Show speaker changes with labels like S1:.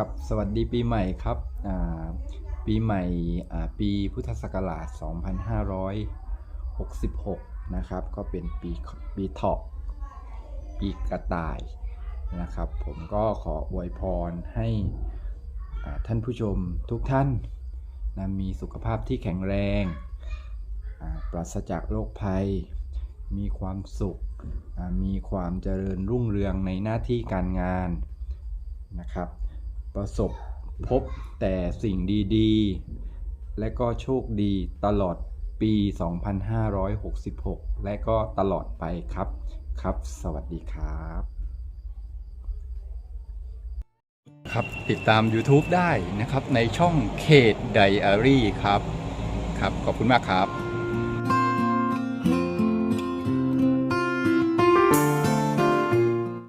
S1: ครับ สวัสดีปีใหม่ครับ ปีใหม่ปีพุทธศักราช 2566 นะครับ ก็เป็นปีปีเถาะปีกระต่ายนะครับ ผมก็ขออวยพรให้ท่านผู้ชมทุกท่านนะมีสุขภาพที่แข็งแรง ปราศจากโรคภัย มีความสุข มีความเจริญรุ่งเรืองในหน้าที่การงานนะครับ ประสบพบแต่สิ่งดีๆ และก็โชคดีตลอดปี 2566 และก็ตลอดไปครับ ครับ สวัสดีครับ ครับติดตาม YouTube ได้นะครับในช่องเขตไดอารี่ครับ ครับ ขอบคุณมากครับ